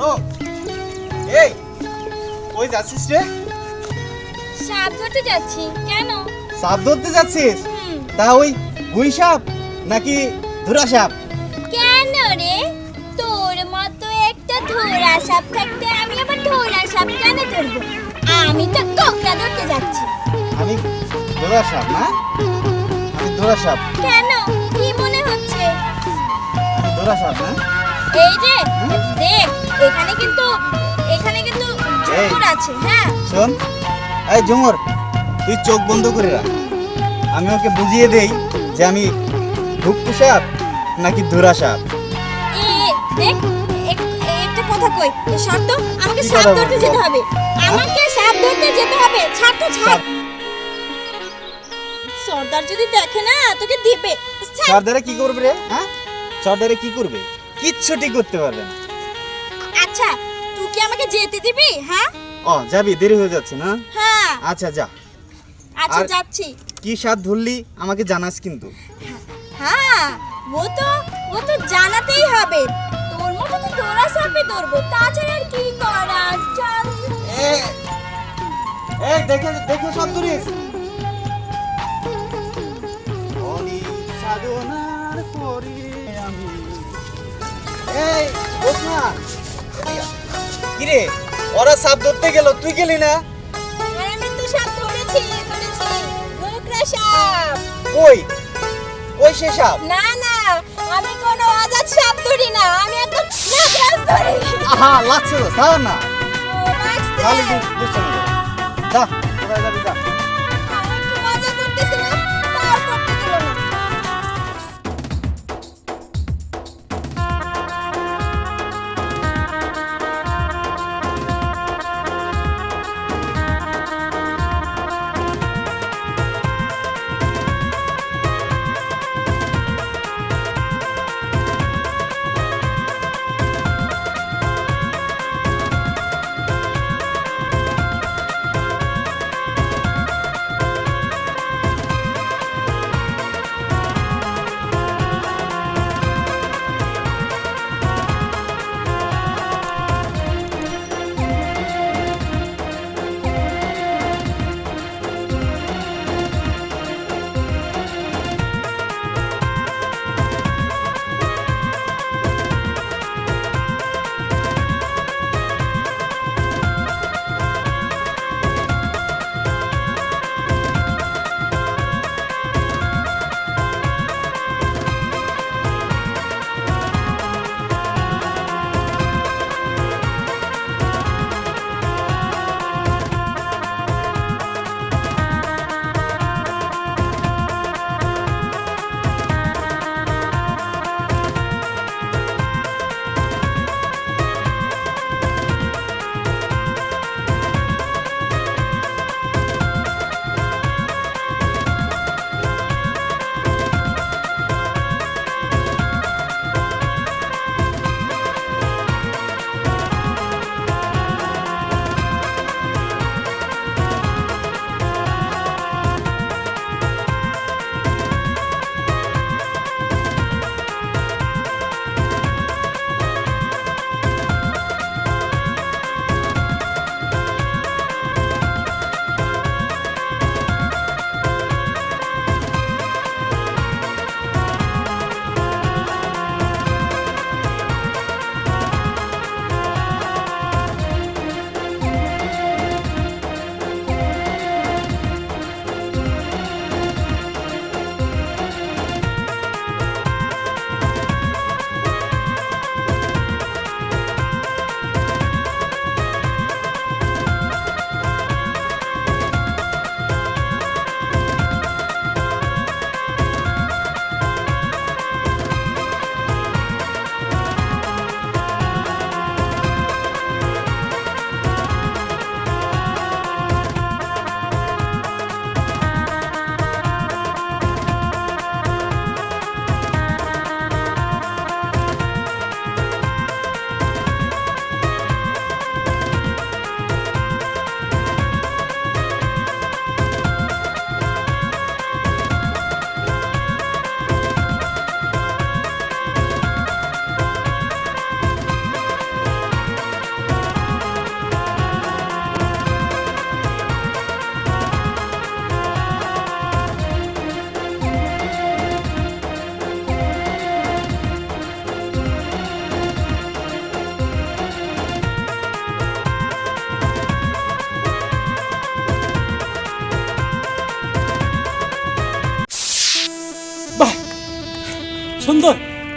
রোগ এই ওই যাচ্ছিস রে? সাপ ধরতে যাচ্ছি কেন? সাপ ধরতে যাচ্ছিস? তা ওই গুই সাপ নাকি ধুরা সাপ? কেন রে? তোর মতো একটা ধোরা সাপ থাকতে আমি আবার ধোরা সাপ কেন ধরবো? আমি তো কোকড়া ধরতে যাচ্ছি। আমি ধুরা সাপ না? আমি ধুরা সাপ। কেন? কি মনে হচ্ছে? আমি ধুরা সাপ না? এই যে দেখ এখানে কিন্তু এখানে কিন্তু জোর আছে হ্যাঁ। শোন এই ঝুমুর তুই চোখ বন্ধ করে রাখ। আমি ওকে বুঝিয়ে দেই যে আমি ভুক্কু সাপ নাকি ধুরা সাপ। দেখ একটা কথা কই এ শর্ত? আমাকে সাপ ধরতে যেতে হবে। আমাকে সাপ ধরতে যেতে হবে। ছাড় তো ছাড়। সর্দার যদি দেখে না তোকে দিবে। সর্দারে কি করবে রে হ্যাঁ? সর্দারে কি করবে? কিচ্ছুটি করতে পারবে না। আচ্ছা তুই কি আমাকে যেতে দিবি হ্যাঁ? ও যাবি দেরি হয়ে যাচ্ছে না? হ্যাঁ। আচ্ছা যা। আচ্ছা আর- যাচ্ছি। কি সাপ ধরলি আমাকে জানাস কিন্তু। হ্যাঁ ও তো ও তো জানাতেই হবে। তোর মতো তো তোরা সাপে ধরবো তাছাড়া আর কি করার চল এই দেখে দেখে সব ধরিস। হরি সাধনার কিরে ওরা সাপ ধরতে গেল তুই গেলি না? আমি তো সাপ ধরেছি ধরেছি। গোকরা সাপ। কই? কই সে সাপ? না না আমি কোনো আজাদ সাপ ধরি না আমি একদম নাগরাজ ধরি। আহা লাগছে তো না। খালি দুষ্টামি। যা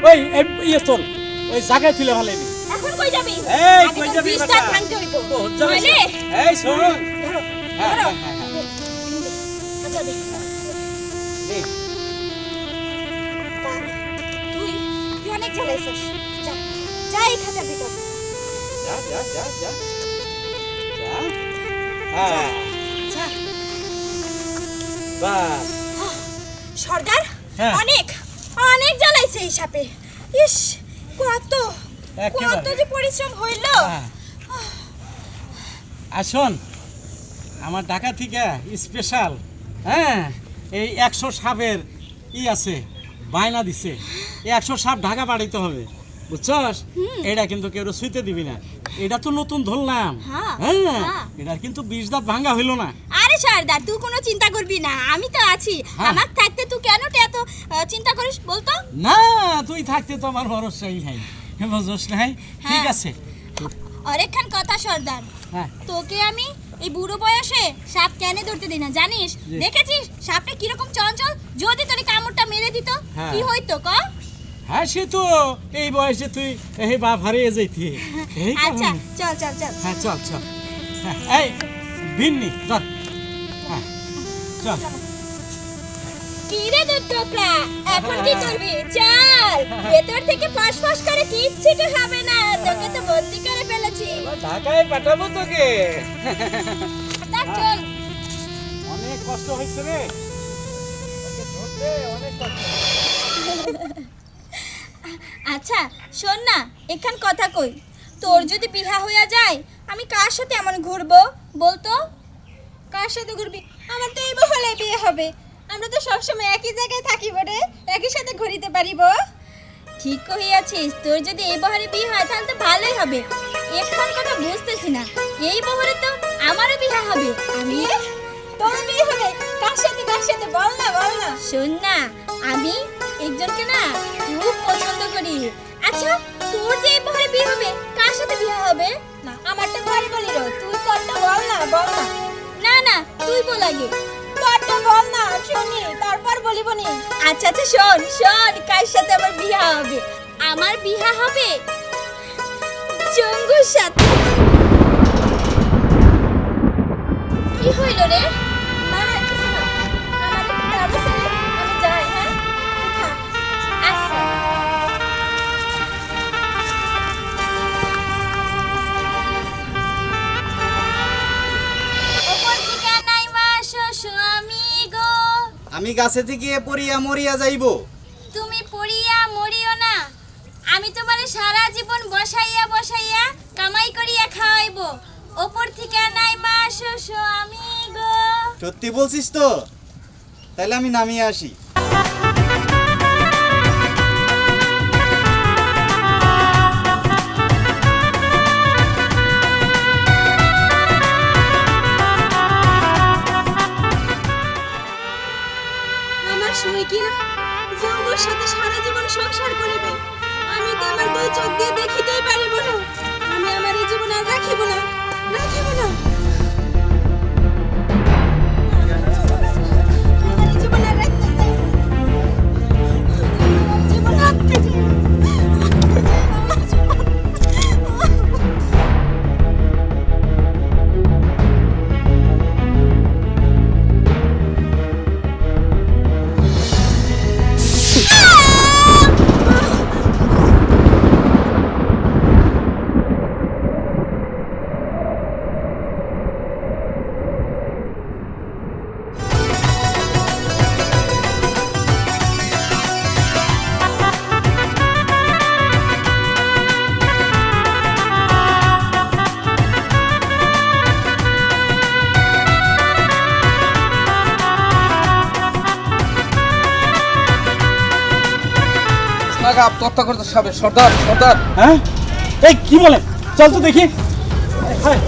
ওই এই ইয়ে চল। ওই জায়গায় তুলে ভালো এখন কই যাবি? এই, কই যাবি বেটা? ভাঙতে হইব। নইলে? এই শোন। ধরো হ্যাঁ, হ্যাঁ, দে এই, তুই তুই অনেক জ্বালাইছিস যা যা এই খাঁচার ভিতর। যা যা যা যা। যা। যা বাস সর্দার হ্যাঁ। অনেক। অনেক জ্বালাইছে এই সাপে। ইস কত কত যে পরিশ্রম হইল। হ্যাঁ। আসুন আমার ঢাকা থেকে স্পেশাল হ্যাঁ এই একশো সাপের ই আছে বায়না দিছে। এই একশো সাপ ঢাকা বাড়িতে হবে বুঝছস? এটা কিন্তু কেউ শুইতে দিবি না। এটা তো নতুন ধরলাম হ্যাঁ, হ্যাঁ হ্যাঁ। এটার কিন্তু বিষ দাঁত ভাঙ্গা হইল না। আরে তুই কোনো চিন্তা করবি না আমি তো আছি। হ্যাঁ। আমার থাকতে তুই কেন এত চিন্তা করিস বলতো? না তুই থাকতে তো আমার ভরসাই নাই। বুঝছ নাই? ঠিক হ্যাঁ। আছে। অনেকখান কথা সর্দার হ্যাঁ। তোকে আমি এই বুড়ো বয়সে সাপ কেন ধরতে দিই না জানিস। দেখেছিস? সাপটা কীরকম চঞ্চল? যদি তোর কামড়টা মেরে দিত। কি হইতো ক? হ্যাঁ সে তো এই বয়সে তুই এই বাপ হারিয়ে যাইতি। আচ্ছা চল চল চল। হ্যাঁ চল চল। এই হ্যাঁ চল। কি রে দুধ এখন কি করবি? চল ভেতর থেকে ফাঁস ফাঁস করে কিচ্ছু তো হবে না তোকে তো বন্দি করে ফেলেছি। ঢাকায় পাঠাবো তোকে। চল। অনেক কষ্ট হয়েছে রে। আচ্ছা শোন না এখান কথা কই। তোর যদি বিহা হইয়া যায় আমি কার সাথে এমন ঘুরবো? বলতো? কার সাথে ঘুরবি? আমার তো এই বহলে বিয়ে হবে। আমরা তো সবসময় একই জায়গায় থাকি বটে একই সাথে ঘুরিতে পারিব। ঠিক হইয়াছিস তোর যদি এই বহরে বিয়ে হয় তাহলে তো ভালোই হবে। এখন কথা বুঝতেছি না এই বহরে তো আমারও বিয়ে হবে। আমি তোর বিয়ে হবে কার সাথে কার সাথে? বল না বল না। শোন না আমি একজনকে না খুব পছন্দ করি। আচ্ছা তোর যে এই বহরে বিয়ে হবে কার সাথে বিয়ে হবে? না আমারটা ঘরে বলি রো তুই তোরটা বল না বল না। না লাগে। বল বল না, শুনি, তারপর বলিব নি। আচ্ছা আচ্ছা শোন শোন, কার সাথে আমার বিয়া হবে? আমার বিয়া হবে জঙ্গুর সাথে। কি হইল রে? গাছে থেকে পড়িয়া মরিয়া যাইব। তুমি পড়িয়া মরিও না। আমি তোমারে সারা জীবন বসাইয়া বসাইয়া কামাই করিয়া খাওয়াইব। ওপর থেকে নাই মা শশু আমি গো। সত্যি বলছিস তো? তাহলে আমি নামিয়ে আসি। যৌবর সাথে সারা জীবন সংসার করিবে। আমি তো আমার দুই চোখ দিয়ে দেখিতেই পারিব না। আমি আমার এই জীবন আর রাখিব না। রাখিব না। নাগাব আত্মহত্যা করতে সবে সর্দার সর্দার। হ্যাঁ? এই কি বলে? চল তো দেখি। হ্যাঁ